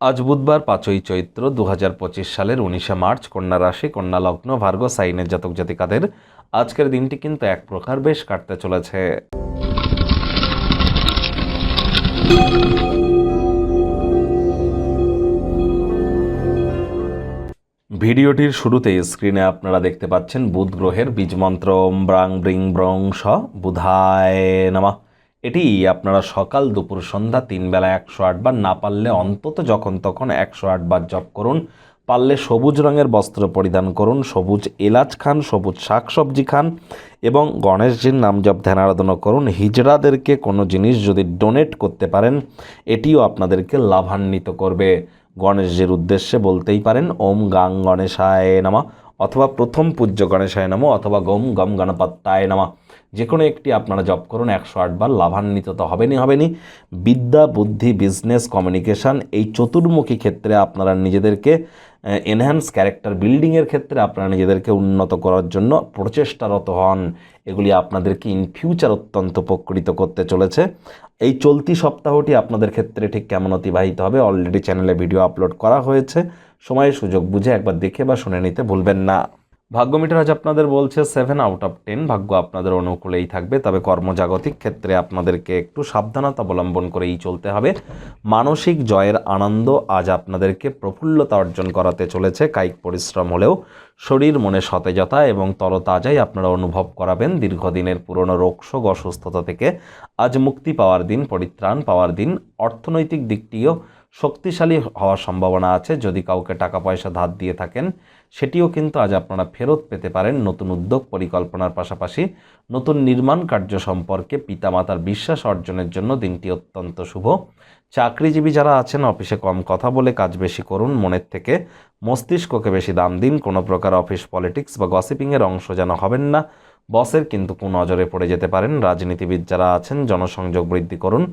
আজ বুধবার পাঁচই চৈত্র দু হাজার পঁচিশ সালের উনিশে মার্চ কন্যা রাশি, কন্যা লগ্ন, ভার্গ, সাইনের জাতক জাতিকাদের আজকের দিনটি কিন্তু এক প্রকার বেশ কাটতে চলেছে। ভিডিওটির শুরুতে স্ক্রিনে আপনারা দেখতে পাচ্ছেন বুধ গ্রহের বীজমন্ত্র ব্রাং ব্রিং ব্রং স বুধায় নামা। এটি আপনারা সকাল দুপুর সন্ধ্যা তিন বেলা একশো আটবার না পারলে অন্তত যখন তখন একশো আটবার জপ করুন। পারলে সবুজ রঙের বস্ত্র পরিধান করুন, সবুজ এলাচ খান, সবুজ শাকসবজি খান এবং গণেশজির নাম জপ ধ্যান আরাধনা করুন। হিজড়াদেরকে কোনো জিনিস যদি ডোনেট করতে পারেন, এটিও আপনাদেরকে লাভান্বিত করবে। গণেশজির উদ্দেশ্যে বলতেই পারেন, ওম গাং গণেশায় নামা। অথবা প্রথম পূজ্য গণেশায় নামা অথবা গম গম গণপত্তায় নামা। যে কোনো একটি আপনারা জব করুন, একশো আটবার লাভান্বিত তো হবেনই হবেনি বিদ্যা, বুদ্ধি বিজনেস কমিউনিকেশন এই চতুর্মুখী ক্ষেত্রে আপনারা নিজেদেরকে এনহ্যান্স ক্যারেক্টার বিল্ডিংয়ের ক্ষেত্রে আপনারা নিজেদেরকে উন্নত করার জন্য প্রচেষ্টারত হন। এগুলি আপনাদেরকে ইন ফিউচার অত্যন্ত উপকৃত করতে চলেছে। এই চলতি সপ্তাহটি আপনাদের ক্ষেত্রে ঠিক কেমন অতিবাহিত হবে? অলরেডি চ্যানেলে ভিডিও আপলোড করা হয়েছে। সময় সুযোগ বুঝে একবার দেখে বা শুনে নিতে ভুলবেন না। ভাগ্য মিটার আজ আপনাদের বলছে সেভেন আউট অফ টেন ভাগ্য আপনাদের অনুকূলেই থাকবে, তবে কর্মজাগতিক ক্ষেত্রে আপনাদেরকে একটু সাবধানতা অবলম্বন করেই চলতে হবে। মানসিক জয়ের আনন্দ আজ আপনাদেরকে প্রফুল্লতা অর্জন করাতে চলেছে। কায়িক পরিশ্রম হলেও শরীর মনে সতেজতা এবং তরতাজাই আপনারা অনুভব করাবেন। দীর্ঘদিনের পুরনো রোগশোক অসুস্থতা থেকে আজ মুক্তি পাওয়ার দিন, পরিত্রাণ পাওয়ার দিন। অর্থনৈতিক দিকটিও শক্তিশালী হওয়ার সম্ভাবনা আছে। যদি কাউকে টাকা পয়সা ধার দিয়ে থাকেন, সেটিও কিন্তু আজ আপনারা ফেরত পেতে পারেন নতুন উদ্যোগ পরিকল্পনার পাশাপাশি। নতুন নির্মাণ কার্য সম্পর্কে পিতামাতার বিশ্বাস অর্জনের জন্য দিনটি অত্যন্ত শুভ। চাকরিজীবী যারা আছেন, অফিসে কম কথা বলে কাজ বেশি করুন, মনের থেকে মস্তিষ্ককে বেশি দাম দিন। কোনো প্রকার অফিস পলিটিক্স বা গসিপিংয়ের অংশ যেন হবেন না। বসের কিন্তু কোন নজরে পড়ে যেতে পারেন। রাজনীতিবিদ যারা আছেন, জনসংযোগ বৃদ্ধি করুন।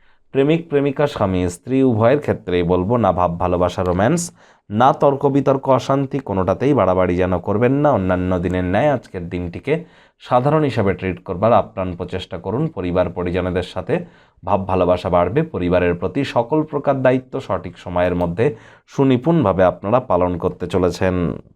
প্রেমিক, প্রেমিকা, স্বামী, স্ত্রী, উভয়ের ক্ষেত্রেই বলব, না ভাব, ভালোবাসা রোম্যান্স না তর্ক, বিতর্ক, অশান্তি, কোনোটাতেই বাড়াবাড়ি যেন করবেন না। অন্যান্য দিনের ন্যায় আজকের দিনটিকে সাধারণ হিসাবে ট্রিট করবার আপ্রাণ প্রচেষ্টা করুন। পরিবার, পরিজনদের সাথে ভাব, ভালোবাসা বাড়বে। পরিবারের প্রতি সকল প্রকার দায়িত্ব সঠিক সময়ের মধ্যে সুনিপুণভাবে আপনারা পালন করতে চলেছেন।